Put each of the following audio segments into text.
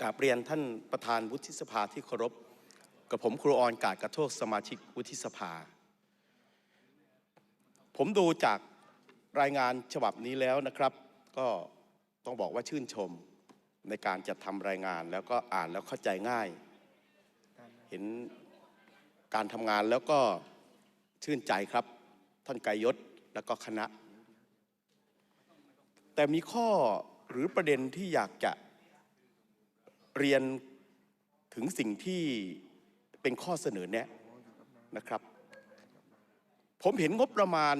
กราบเรียนท่านประธานวุฒิสภาที่เคารพ กับผมครูออนกาดกระโทกสมาชิกวุฒิสภา ผมดูจากรายงานฉบับนี้แล้วนะครับ ก็ต้องบอกว่าชื่นชมในการจัดทำรายงานแล้วก็อ่านแล้วเข้าใจง่าย เห็นการทำงานแล้วก็ชื่นใจครับ ท่านไกยศแล้วก็คณะ แต่มีข้อหรือประเด็นที่อยากจะ เรียนถึงสิ่งที่เป็นข้อเสนอแนะนะครับ ผมเห็นงบประมาณ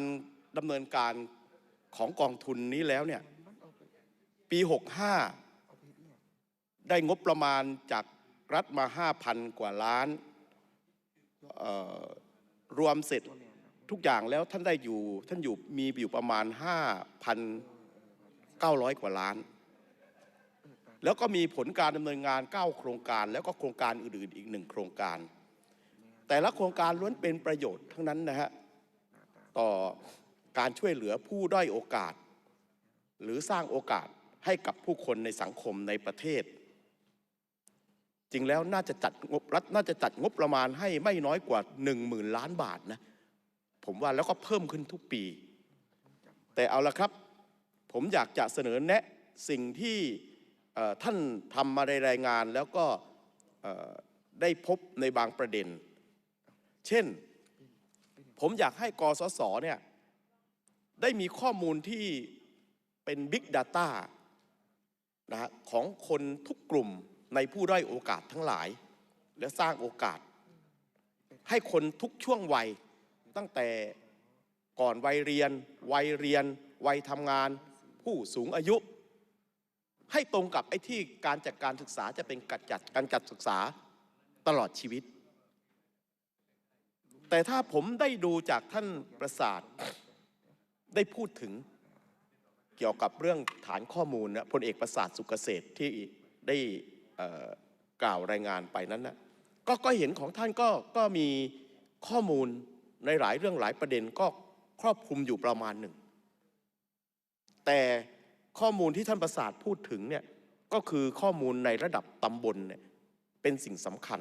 ดำเนินการของกองทุนนี้แล้วเนี่ย ปี 65 ได้งบประมาณจากรัฐมา 5,000 กว่าล้าน รวมเสร็จทุกอย่างแล้วท่านได้อยู่ท่านอยู่มีอยู่ประมาณ 5,900 กว่าล้าน แล้วก็มีผลการดำเนินงาน 9 โครงการ แล้วก็โครงการอื่นๆอีกหนึ่งโครงการ แต่ละโครงการล้วนเป็นประโยชน์ทั้งนั้นนะฮะต่อการช่วยเหลือผู้ด้อยโอกาส หรือสร้างโอกาสให้กับผู้คนในสังคมในประเทศ จริงแล้วน่าจะจัดงบรัฐน่าจะจัดงบประมาณให้ไม่น้อยกว่า 1 0,000 ล้านบาทนะผมว่าแล้วก็เพิ่มขึ้นทุกปี แต่เอาละครับ ผมอยากจะเสนอแนะสิ่งที่ ท่านทำมาในรายงานแล้วก็ได้พบในบางประเด็น เช่น ผมอยากให้กสศเนี่ยได้มีข้อมูลที่เป็น Big Data นะฮะของคนทุกกลุ่มในผู้ด้อยโอกาสทั้งหลาย และสร้างโอกาส ให้คนทุกช่วงวัยตั้งแต่ก่อนวัยเรียน วัยเรียน วัยทำงาน ผู้สูงอายุ ให้ตรงกับไอ้ที่การจัดการศึกษาจะเป็นการจัดการจัดศึกษาตลอดชีวิต แต่ถ้าผมได้ดูจากท่านประสาทได้พูดถึงเกี่ยวกับเรื่องฐานข้อมูลนะพลเอกประสาทสุกเกษตรที่ได้กล่าวรายงานไปนั้นนะกก็เห็นของท่านก็ก็มีข้อมูลในหลายเรื่องหลายประเด็นก็ครอบคลุมอยู่ประมาณหนึ่ง แต่ ข้อมูลที่ท่านประสาทพูดถึงเนี่ยก็คือข้อมูลในระดับตำบลเนี่ยเป็นสิ่งสำคัญ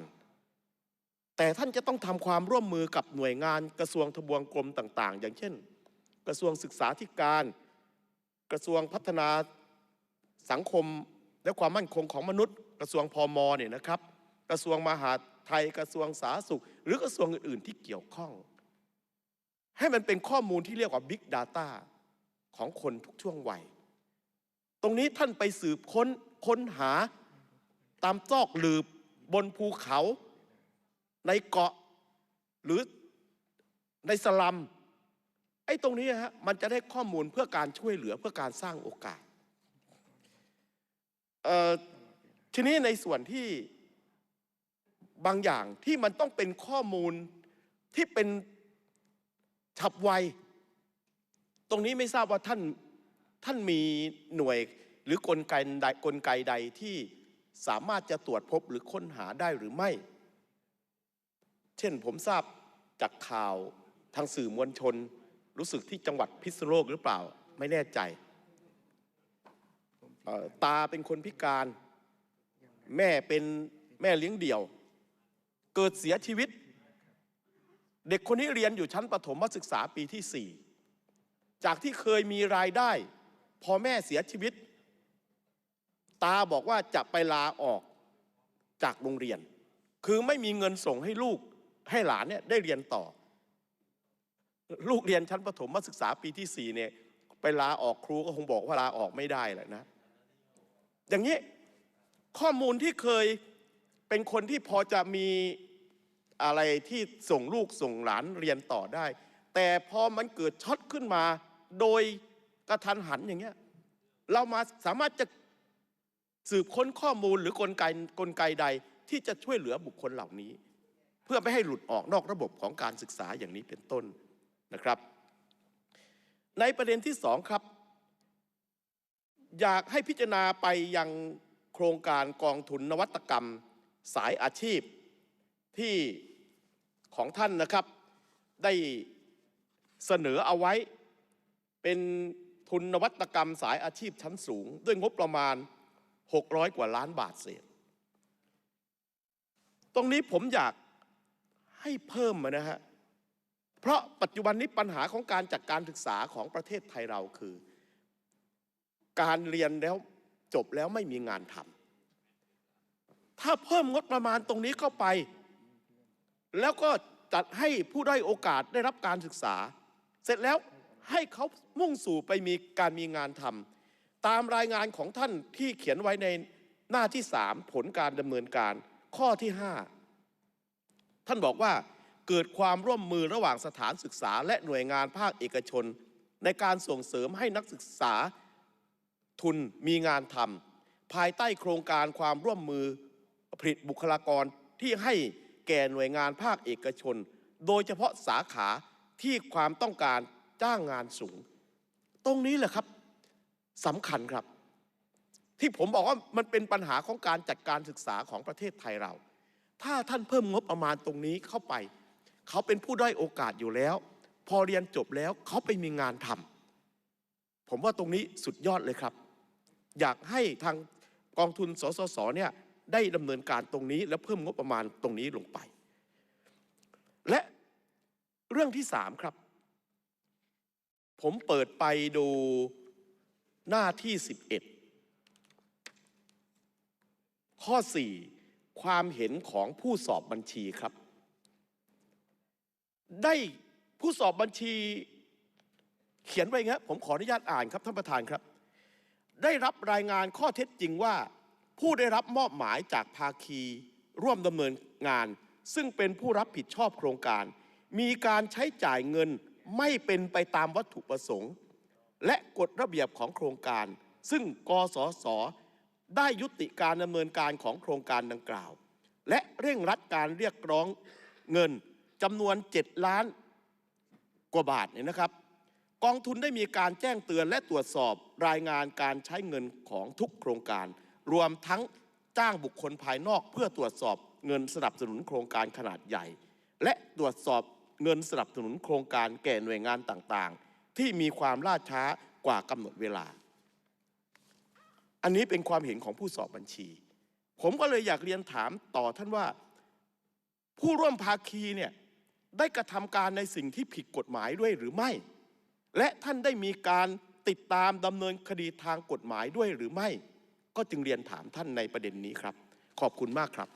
แต่ท่านจะต้องทำความร่วมมือกับหน่วยงานกระทรวงทบวงกรมต่าง ๆ อย่างเช่น กระทรวงศึกษาธิการ กระทรวงพัฒนาสังคมและความมั่นคงของมนุษย์ กระทรวงพอมเนี่ยนะครับ กระทรวงมหาดไทยกระทรวงสาธารณสุข หรือกระทรวงอื่น ๆ ที่เกี่ยวข้อง ให้มันเป็นข้อมูลที่เรียกว่า Big Data ของคนทุกช่วงวัย ตรงนี้ท่านไปสืบค้นค้นหาตามซอกหลืบบนภูเขา ในเกาะหรือในสลัมไอ้ตรงนี้ฮะมันจะได้ข้อมูลเพื่อการช่วยเหลือเพื่อการสร้างโอกาสทีนี้ในส่วนที่บางอย่างที่มันต้องเป็นข้อมูลที่เป็นฉับไว ตรงนี้ไม่ทราบว่าท่าน ท่านมีหน่วยหรือกลไกใดกลไกใดที่สามารถจะตรวจพบหรือค้นหาได้หรือไม่ เช่นผมทราบจากข่าวทางสื่อมวลชน รู้สึกที่จังหวัดพิษณุโลกหรือเปล่า ไม่แน่ใจ ตาเป็นคนพิการ แม่เป็นแม่เลี้ยงเดี่ยว เกิดเสียชีวิต เด็กคนนี้เรียนอยู่ชั้นประถมศึกษาปีที่สี่จากที่เคยมีรายได้ พอแม่เสียชีวิต ตาบอกว่าจะไปลาออกจากโรงเรียน คือไม่มีเงินส่งให้ลูกให้หลานเนี่ยได้เรียนต่อ ลูกเรียนชั้นประถมศึกษาปีที่สี่เนี่ยไปลาออกครูก็คงบอกว่าลาออกไม่ได้แหละนะ อย่างนี้ข้อมูลที่เคยเป็นคนที่พอจะมีอะไรที่ส่งลูกส่งหลานเรียนต่อได้ แต่พอมันเกิดช็อตขึ้นมาโดย กระทันหันอย่างเงี้ยเรามาสามารถจะสืบค้นข้อมูลหรือกลไกกลไกใดที่จะช่วยเหลือบุคคลเหล่านี้ เพื่อไม่ให้หลุดออกนอกระบบของการศึกษาอย่างนี้เป็นต้นนะครับ ในประเด็นที่สองครับ อยากให้พิจารณาไปยังโครงการกองทุนนวัตกรรม สายอาชีพที่ของท่านนะครับ ได้เสนอเอาไว้เป็น ทุนนวัตกรรมสายอาชีพชั้นสูง ด้วยงบประมาณ 600 กว่าล้านบาทเศษ ตรงนี้ผมอยากให้เพิ่มมานะฮะ เพราะปัจจุบันนี้ปัญหาของการจัดการศึกษาของประเทศไทยเราคือ การเรียนแล้วจบแล้วไม่มีงานทำถ้าเพิ่มงบประมาณตรงนี้เข้าไป แล้วก็จัดให้ผู้ได้อยโอกาสได้รับการศึกษา เสร็จแล้ว ให้เขามุ่งสู่ไปมีการมีงานทำตามรายงานของท่านที่เขียนไว้ในหน้าที่สามผลการดำเนินการ ข้อที่ห้าท่านบอกว่าเกิดความร่วมมือระหว่างสถานศึกษา และหน่วยงานภาคเอกชน ในการส่งเสริมให้นักศึกษาทุนมีงานทำภายใต้โครงการความร่วมมือผลิตบุคลากรที่ให้แก่หน่วยงานภาคเอกชน โดยเฉพาะสาขาที่ความต้องการ จ้างงานสูง ตรงนี้แหละครับสำคัญครับ ที่ผมบอกว่ามันเป็นปัญหาของการจัดการศึกษาของประเทศไทยเรา ถ้าท่านเพิ่มงบประมาณตรงนี้เข้าไป เขาเป็นผู้ด้อยโอกาสอยู่แล้ว พอเรียนจบแล้วเขาไปมีงานทำผมว่าตรงนี้สุดยอดเลยครับ อยากให้ทางกองทุนสสสเนี่ยได้ดำเนินการตรงนี้ และเพิ่มงบประมาณตรงนี้ลงไป และเรื่องที่สามครับ ผมเปิดไปดูหน้าที่ 11 ข้อ 4 ความเห็นของผู้สอบบัญชีครับ ได้ผู้สอบบัญชีเขียนไว้ครับผมขออนุญาตอ่านครับท่านประธานครับ ได้รับรายงานข้อเท็จจริงว่า ผู้ได้รับมอบหมายจากภาคีร่วมดำเนินงาน ซึ่งเป็นผู้รับผิดชอบโครงการ มีการใช้จ่ายเงิน ไม่เป็นไปตามวัตถุประสงค์ และกฎระเบียบของโครงการ ซึ่งกสศได้ยุติการดำเนินการของโครงการดังกล่าว และเร่งรัดการเรียกร้องเงินจำนวน 7 ล้านกว่าบาทเนี่ยนะครับ กองทุนได้มีการแจ้งเตือนและตรวจสอบรายงานการใช้เงินของทุกโครงการ รวมทั้งจ้างบุคคลภายนอกเพื่อตรวจสอบเงินสนับสนุนโครงการขนาดใหญ่ และตรวจสอบ เงินสนับสนุนโครงการแก่หน่วยงานต่างๆ ที่มีความล่าช้ากว่ากำหนดเวลา อันนี้เป็นความเห็นของผู้สอบบัญชี ผมก็เลยอยากเรียนถามต่อท่านว่า ผู้ร่วมภาคีเนี่ยได้กระทำการในสิ่งที่ผิดกฎหมายด้วยหรือไม่ และท่านได้มีการติดตามดำเนินคดีทางกฎหมายด้วยหรือไม่ ก็จึงเรียนถามท่านในประเด็นนี้ครับ ขอบคุณมากครับ